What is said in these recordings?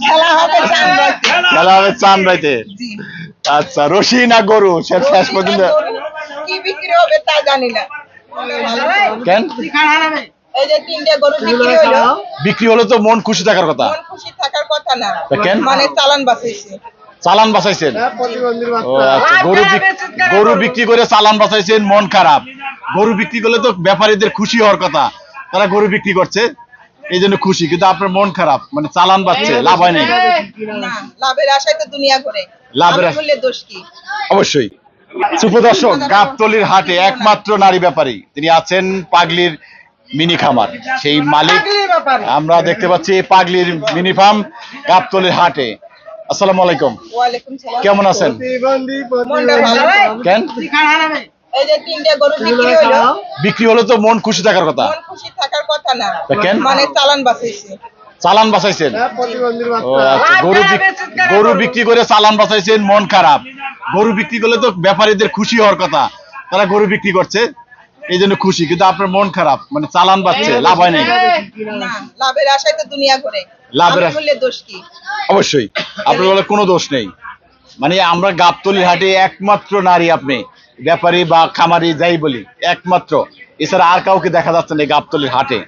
খেলা হবে খেলা আচ্ছা রশি না গরু? শেষ পর্যন্ত কি বিক্রি হবে তা জানি না। কেন? এই যে তিনটে গরু বিক্রি হলো। বিক্রি হলে তো মন খুশি থাকার কথা। মন খুশি থাকার কথা না। মানে চালান বাঁচাইছে। চালান বাঁচাইছেন? আচ্ছা গরু বিক- গরু। বিক্রি করে চালান বাঁচাইছেন মন খারাপ। গরু বিক্রি করলে তো ব্যাপারীদের খুশি হওয়ার কথা। তারা গরু বিক্রি করছে। এই জন্য খুশি কিন্তু আপনার মন খারাপ মানে চালান বাঁচছে লাভ হয় নাই। না লাভের আশায় তো দুনিয়া ঘুরে। লাভের লাভের আশা- দোষ কি? অবশ্যই। সুপ্রদর্শক গাবতলির হাটে একমাত্র নারী ব্যাপারী। তিনি আছেন পাগলির মিনি খামার। সেই মালিক আমরা দেখতে পাচ্ছি পাগলির মিনি ফার্ম গাবতলির হাটে। আসসালামু আলাইকুম। কেমন আছেন? মনটা ভালো কেন? এই যে তিনটে গরু বিক্রি হলো বিক্রি হলে তো মন খুশি থাকার কথা। মন খুশি থাকার কথা না। মানে চালান বাঁচাইছে। চালান বাঁচাইছেন। আচ্ছা গরু গরু বিক্রি করে চালান বাঁচাইছেন মন খারাপ। গরু বিক্রি করলে তো ব্যাপারীদের খুশি হওয়ার কথা। তারা গরু বিক্রি করছে এই জন্য খুশি। কিন্তু আপনার মন খারাপ মানে চালান বাঁচছে লাভ হয় নাই। না লাভের আশায় তো দুনিয়া ঘুরে। লাভের লাভের দোষ কি? অবশ্যই। আপনার বলে কোনো দোষ নেই। মানে আমরা গাবতলির হাটে একমাত্র নারী আপনি। ব্যাপারী বা খামারি যাই বলি একমাত্র। এছাড়া আর কাউকে দেখা যাচ্ছে না গাবতলির হাটে।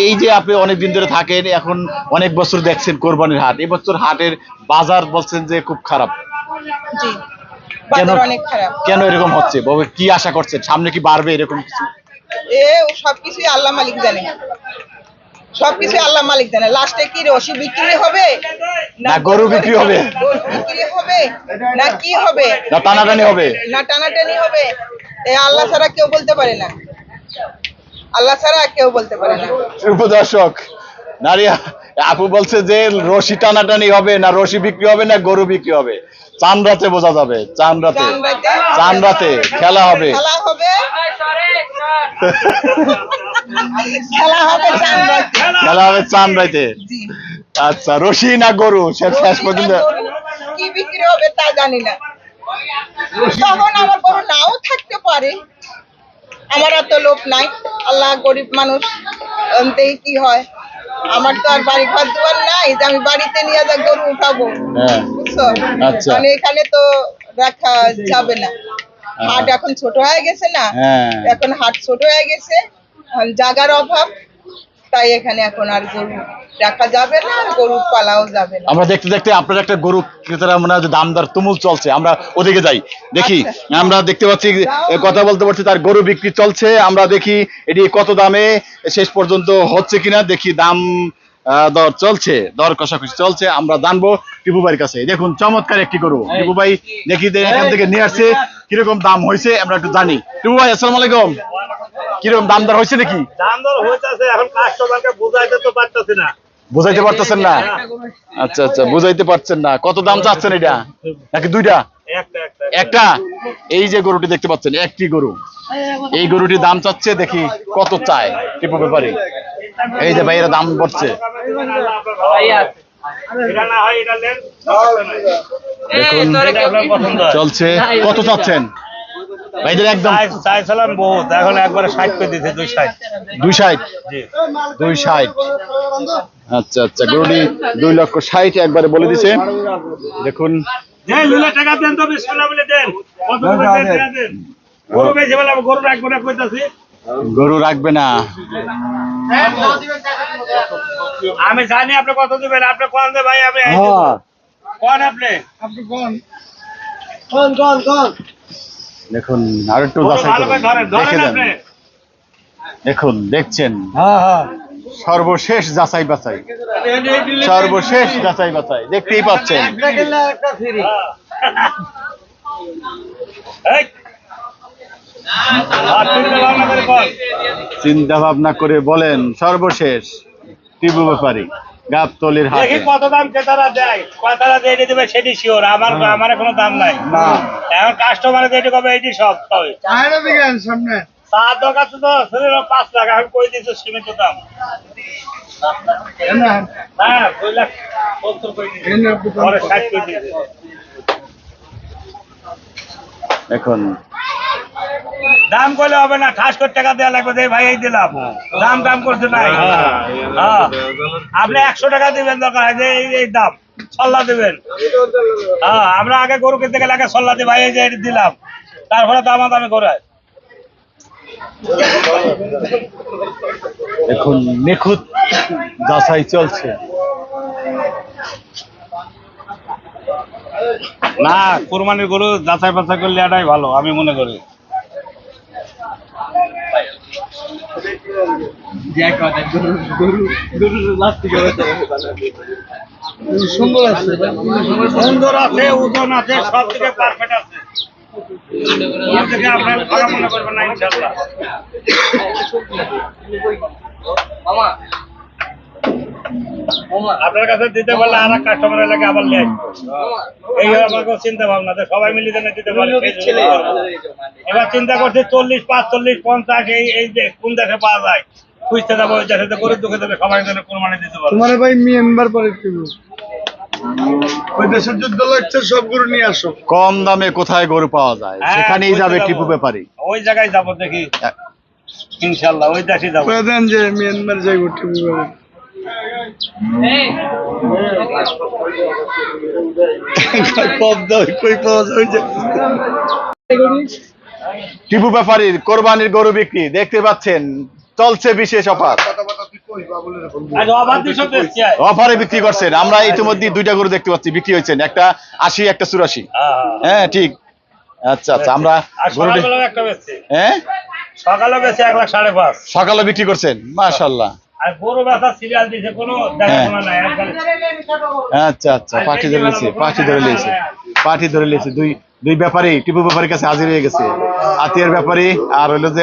এই যে আপনি অনেক দিন ধরে থাকেন এখন অনেক বছর দেখছেন কোরবানির হাট। এবছর হাটের বাজার বলছেন যে খুব খারাপ। কেন এরকম হচ্ছে? কি আশা করছেন? সামনে কি বাড়বে এরকম কিছু? এ সবকিছুই আল্লাহ মালিক জানে। সবকিছু আল্লাহ মালিক জানে। লাস্টে কি রসি বিক্রি হবে? না গরু বিক্রি হবে। হবে? না কি হবে? না টানাটানি হবে। না টানাটানি হবে। এ আল্লাহ ছাড়া কেউ বলতে পারে না। আল্লাহ ছাড়া কেউ বলতে পারে না। উপদর্শক নারী আপু বলছে যে রশি টানাটানি হবে না রশি বিক্রি হবে না গরু বিক্রি হবে। চান রাতে বোঝা যাবে চান রাতে। চান রাতে। খেলা হবে। খেলা হবে? খেলা হবে চান্দ্রাতে খেলা হবে চান রাতে। আচ্ছা রশি না গরু? সে শেষ পর্যন্ত কি বিক্রি হবে তা জানি না। তখন আমার গরু নাও থাকতে পারে। আমার এত লোক নাই। আল্লাহ গরিব মানুষ কি হয়? আমার তো আর বাড়ি ঘর দুয়ার নাই যে আমি বাড়িতে নিয়ে যা গরু উঠাবো। হ্যাঁ। বুঝছ? আচ্ছা। মানে এখানে তো রাখা যাবে না। হাট এখন ছোট হয়ে গেছে না? হ্যাঁ। এখন হাট ছোট হয়ে গেছে। জায়গার অভাব। তাই এখানে এখন আর গরু রাখা যাবে না আর গরু পালাও যাবে না। আমরা দেখতে দেখতে আপনার একটা গরু ক্রেতারা মনে হয় যে দামদার তুমুল চলছে। আমরা ওদিকে যাই। দেখি আমরা দেখতে পাচ্ছি কথা বলতে পারছি তার গরু বিক্রি চলছে। আমরা দেখি এটি কত দামে শেষ পর্যন্ত হচ্ছে কিনা দেখি দাম দর চলছে দর কষাকষি চলছে। আমরা জানব টিপু ভাইয়ের কাছে। দেখুন চমৎকার একটি গরু। টিপু ভাই দেখি এখান থেকে নিয়ে আসছে কীরকম দাম হয়েছে আমরা একটু জানি। টিপু ভাই আসসালামু আলাইকুম। কীরকম দাম দর হয়েছে নাকি? দাম দর হইতাছে এখন কাস্টমারকে বুঝাইতে তো পারতেছি না। বুঝাইতে পারতেছেন না? আচ্ছা আচ্ছা বুঝাইতে পারছেন না। কত দাম চাচ্ছেন এটা? নাকি দুইটা? একটা এই যে গরুটি দেখতে পাচ্ছেন একটি গরু। এই গরুটির দাম চাচ্ছে দেখি কত চায় টিপু ব্যাপারে। এই যে ভাই এরা দাম হয় নেন। দেখুন। চলছে। কত চাচ্ছেন? ভাইদের একদম চাইছিলাম বহুত। এখন একবারে ষাট করে দিতে দুই ষাট। দুই ষাট? দুই ষাট। আচ্ছা আচ্ছা গরুটি দুই লক্ষ ষাট একবারে বলে দিছে। দেখুন। টাকা দেন তো বলে দেন। কত করে দেন টাকা দেন। গরু গরু রাখব না কইতাছি। গরু রাখবে না। আমি জানি আপনি কত দিবেন আপনি কোন দে ভাই আমি। হ্যাঁ। কোন আপনি? দেখুন আর একটু যাচাই করুন। দেখে দেখুন দেখছেন? হ্যাঁ, সর্বশেষ যাচাই বাছাই। সর্বশেষ যাচাই বাছাই। দেখতেই পাচ্ছেন। চিন্তা ভাবনা করে বলেন সর্বশেষ টিবু ব্যাপারী। গাবতলির দেখি কত দাম ক্রেতারা দেয়। দিয়ে দেবে সেটি শিওর আমার আমার কোনো দাম নাই। এখন কাস্টমার যেটি কবে এটি সব চার দরকার তো তো শরীর পাঁচ লাখ এখন কই দিচ্ছ সীমিত দাম। হ্যাঁ দুই লাখ সত্তর কই ষাট কই দিচ্ছি এখন দাম করলে হবে না ঠাস করে টাকা দেওয়া লাগবে যে ভাই এই দিলাম। দাম দাম করছে না? হ্যাঁ আপনি একশো টাকা দিবেন দরকার হয় যে এই- এই দাম সল্লা দিবেন। হ্যাঁ আমরা আগে গরু কিনতে গেলে আগে সল্লা দিই ভাই এই যে এটা দিলাম। তারপরে দামা দামি করে এখন নিখুঁত যাচাই চলছে। না কোরবানির গরু যাচাই বাছাই করলে এটাই ভালো আমি মনে করি। থেকে আছে আপনার কাছে দিতে পারলে আর এক কাস্টমার এলাকা আবার নিয়ে এই কোনো চিন্তা ভাবনা সবাই মিলে যেন দিতে পারে। এবার চিন্তা করছি চল্লিশ পাঁচচল্লিশ পঞ্চাশ এই এই যে কোন দেশে পাওয়া যায়? খুঁজতে যাব ওই দেশে গরিব দুঃখে দেবে সবাই যেন কোরবানি দিতে পারে। তোমার ভাই মিয়ানমার পরে তুমি ওই দেশের যুদ্ধ লাগছে সব গরু নিয়ে আসো। কম দামে কোথায় গরু পাওয়া যায়? হ্যাঁ, সেখানেই যাবে টিপু ব্যাপারী? ওই জায়গায় যাব দেখি। ইনশাল্লাহ ওই দেশে যাব। কয়ে যে মিয়ানমার যাই করতে কম দাম কই পাওয়া যায় ওই যে। টিপু ব্যাপারীর কোরবানির গরু বিক্রি দেখতে পাচ্ছেন। চলছে বিশেষ অফার। অফারে বিক্রি করছেন। আমরা ইতিমধ্যে দুইটা গরু দেখতে পাচ্ছি বিক্রি হয়েছেন। একটা আশি একটা চুরাশি। হ্যাঁ, হ্যাঁ ঠিক। আচ্ছা আচ্ছা আমরা হ্যাঁ? সকালে বেচে এক লাখ সাড়ে পাঁচ। সকালে বিক্রি করছেন? মাশাল্লাহ আচ্ছা আচ্ছা পাঠি ধরে পাঠি ধরে পাঠি দুই দুই ব্যাপারী টিপু ব্যাপারীর কাছে হাজির হয়ে গেছে। আতিয়ার ব্যাপারী আর হইল যে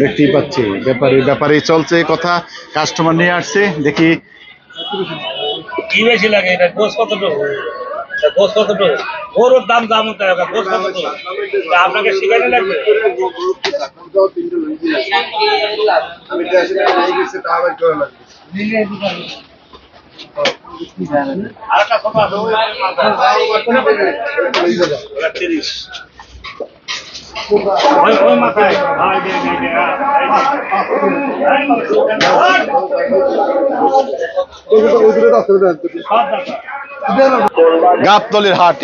দেখতেই পাচ্ছি। ব্যাপারী ব্যাপারী চলছে কথা কাস্টমার নিয়ে আসছে দেখি। কি বেশি লাগে এটা? গোস কতটুকু গোস কতটুকু গরুর দাম দাম হতে হবে গোস কতটুকু আপনাকে শিখাইতে লাগবে? আর একটা কথা আছে, ওটা তিরিশ। গাবতলির হাট